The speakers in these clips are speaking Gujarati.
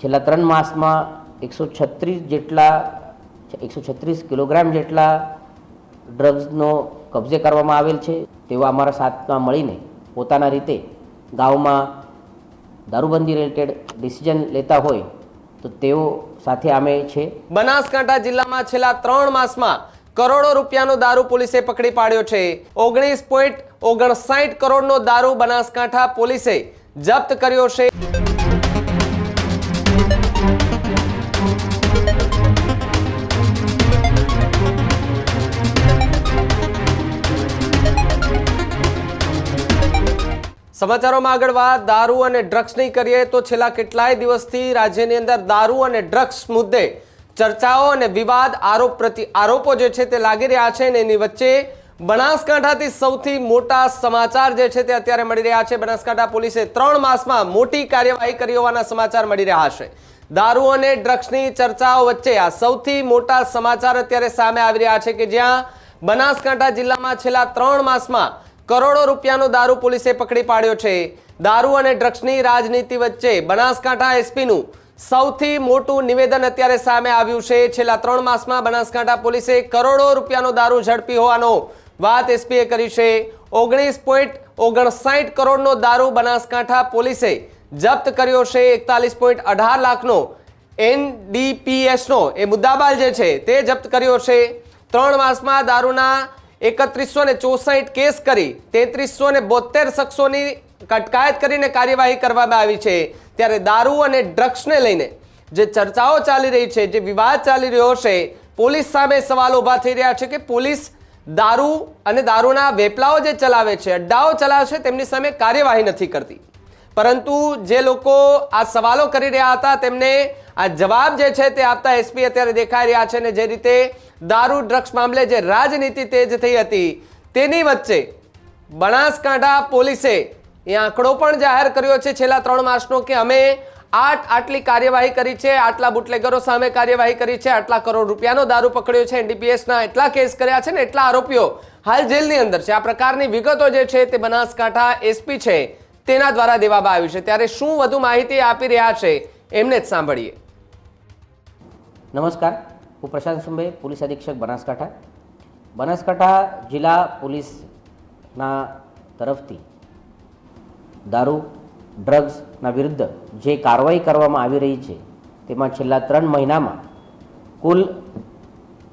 છેલ્લા ત્રણ માસમાં એકસો છત્રીસ જેટલા, એકસો છત્રીસ કિલોગ્રામ જેટલા ડ્રગ્સનો કબજે કરવામાં આવેલ છે. તેઓ અમારા સાથમાં મળીને પોતાના રીતે ગામમાં દારૂબંધી રિલેટેડ ડિસિઝન લેતા હોય તો તેઓ સાથે અમે છે. બનાસકાંઠા જિલ્લામાં છેલ્લા ત્રણ માસમાં કરોડો રૂપિયાનો દારૂ પોલીસે પકડી પાડ્યો છે. ઓગણીસ પોઈન્ટ ઓગણસાઠ કરોડનો દારૂ બનાસકાંઠા પોલીસે જપ્ત કર્યો છે. સમાચારોમાં આગળ વાત, દારૂ અને ડ્રગ્સની કરીએ તો છેલ્લા કેટલાય દિવસથી રાજ્યની અંદર દારૂ અને ડ્રગ્સ મુદ્દે ચર્ચાઓ અને વિવાદ, આરોપ પ્રતિ આરોપો જે છે તે લાગી રહ્યા છે અને એની વચ્ચે બનાસકાંઠાથી સૌથી મોટા સમાચાર જે છે તે અત્યારે મળી રહ્યા છે. બનાસકાંઠા પોલીસે ત્રણ માસમાં મોટી કાર્યવાહી કરી હોવાના સમાચાર મળી રહ્યા છે. દારૂ અને ડ્રગ્સની ચર્ચાઓ વચ્ચે આ સૌથી મોટા સમાચાર અત્યારે સામે આવી રહ્યા છે કે જ્યાં બનાસકાંઠા જિલ્લામાં છેલ્લા ત્રણ માસમાં કરોડો રૂપિયાનો દારૂ પોલીસે પકડી પાડ્યો છે. દારૂ અને ડ્રગ્સની રાજનીતિ વચ્ચે બનાસકાંઠા એસપીનું સૌથી મોટું નિવેદન અત્યારે સામે આવ્યું છે. છેલ્લા ત્રણ માસમાં બનાસકાંઠા પોલીસે કરોડો રૂપિયાનો દારૂ ઝડપી હોવાનો વાત એસપીએ કરી છે. ઓગણીસ પોઈન્ટ ઓગણસાઠ કરોડનો દારૂ બનાસકાંઠા પોલીસે જપ્ત કર્યો છે. એકતાલીસ પોઈન્ટ અઢાર લાખનો એનડીપીએસનો એ મુદ્દાબાલ જે છે તે જપ્ત કર્યો છે. ત્રણ માસમાં દારૂના એકત્રીસો ને ચોસઠ કેસ કરી તેત્રીસો ને બોતેર શખ્સોની કટકાયત કરીને કાર્યવાહી કરવામાં આવી છે. ત્યારે દારૂ અને ડ્રગ્સને લઈને જે ચર્ચાઓ ચાલી રહી છે, જે વિવાદ ચાલી રહ્યો છે, પોલીસ સામે સવાલ ઊભા થઈ રહ્યા છે કે પોલીસ દારૂ અને દારૂના વેપલાઓ જે ચલાવે છે, અડ્ડાઓ ચલાવે છે, તેમની સામે કાર્યવાહી નથી કરતી. પરંતુ જે લોકો આ સવાલો કરી રહ્યા હતા, તેમને આ જવાબ જે છે તે આપતા એસપી અત્યારે દેખાઈ રહ્યા છે અને જે રીતે દારૂ, ડ્રગ્સ મામલે જે રાજનીતિ તેજ થઈ હતી, તેની વચ્ચે બનાસકાંઠા પોલીસે એ આંકડો પણ જાહેર કર્યો છે છેલ્લા ત્રણ માસનો કે અમે આઠ આટલી કાર્યવાહી કરી છે, આટલા બુટલેગરો સામે કાર્યવાહી કરી છે, આટલા કરોડ રૂપિયાનો દારૂ પકડ્યો છે, એનડીપીએસના એટલા કેસ કર્યા છે ને, એટલા આરોપીઓ હાલ જેલની અંદર છે. આ પ્રકારની વિગતો જે છે તે બનાસકાંઠા એસપી છે. તેના દ્વારા દેવામાં આવ્યું છે. ત્યારે શું વધુ માહિતી આપી રહ્યા છે, એમને જ સાંભળીએ. નમસ્કાર. હું પ્રશાંત સુંબે, પોલીસ અધિક્ષક બનાસકાંઠા. બનાસકાંઠા જિલ્લા પોલીસના તરફથી દારૂ ડ્રગ્સના વિરુદ્ધ જે કાર્યવાહી કરવામાં આવી રહી છે, તેમાં છેલ્લા ત્રણ મહિનામાં કુલ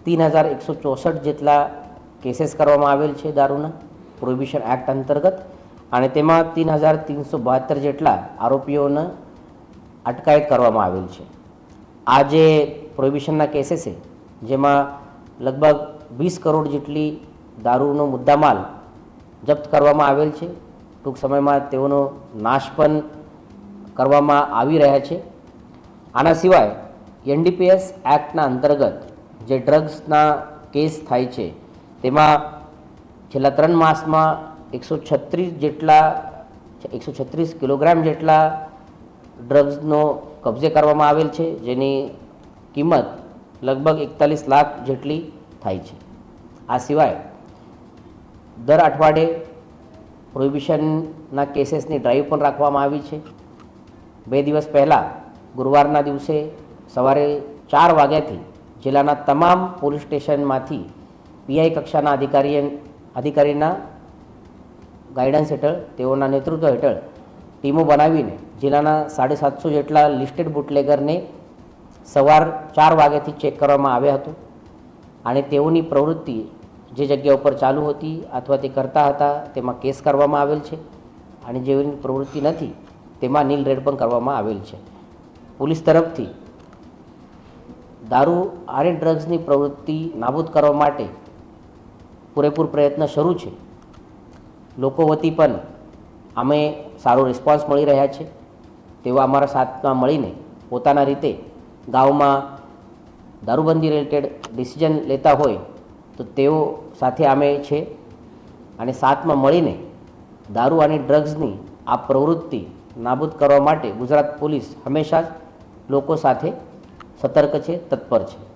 તીન હજાર એકસો ચોસઠ જેટલા કેસીસ કરવામાં આવેલ છે દારૂના. પ્રોહિબિશન એક્ટ અંતર્ગત અને તેમાં તીન હજાર ત્રણસો બહાત્તર જેટલા આરોપીઓને અટકાયત કરવામાં આવેલ છે. આ જે પ્રોહિબિશનના કેસેસ છે, જેમાં લગભગ વીસ કરોડ જેટલી દારૂનો મુદ્દામાલ જપ્ત કરવામાં આવેલ છે. ટૂંક સમયમાં તેઓનો નાશ પણ કરવામાં આવી રહ્યા છે. આના સિવાય એનડીપીએસ એક્ટના અંતર્ગત જે ડ્રગ્સના કેસ થાય છે, તેમાં છેલ્લા ત્રણ માસમાં એકસો છત્રીસ જેટલા, એકસો છત્રીસ કિલોગ્રામ જેટલા ડ્રગ્સનો કબજે કરવામાં આવેલ છે, જેની કિંમત લગભગ એકતાલીસ લાખ જેટલી થાય છે. આ સિવાય દર અઠવાડિયે પ્રોહિબિશનના કેસીસની ડ્રાઈવ પણ રાખવામાં આવી છે. બે દિવસ પહેલાં ગુરુવારના દિવસે સવારે ચાર વાગ્યાથી જિલ્લાના તમામ પોલીસ સ્ટેશનમાંથી પીઆઈ કક્ષાના અધિકારી અધિકારીના ગાઈડન્સ હેઠળ, તેઓના નેતૃત્વ હેઠળ ટીમો બનાવીને જિલ્લાના સાડી સાતસો જેટલા લિસ્ટેડ બુટલેગરને સવાર ચાર વાગ્યાથી ચેક કરવામાં આવ્યા હતું. અને તેઓની પ્રવૃત્તિ જે જગ્યા ઉપર ચાલુ હતી અથવા તે કરતા હતા, તેમાં કેસ કરવામાં આવેલ છે. અને જેઓની પ્રવૃત્તિ નથી, તેમાં નીલ રેડ પણ કરવામાં આવેલ છે. પોલીસ તરફથી દારૂ અને ડ્રગ્સની પ્રવૃત્તિ નાબૂદ કરવા માટે પૂરેપૂર પ્રયત્ન શરૂ છે. લોકો વતી પણ અમે સારો રિસ્પોન્સ મળી રહ્યા છે. તેઓ અમારા સાથમાં મળીને પોતાના રીતે ગામમાં દારૂબંધી રિલેટેડ ડિસિઝન લેતા હોય તો તેઓ સાથે અમે છે અને સાથમાં મળીને દારૂ અને ડ્રગ્સની આ પ્રવૃત્તિ નાબૂદ કરવા માટે ગુજરાત પોલીસ હંમેશા જ લોકો સાથે સતર્ક છે, તત્પર છે.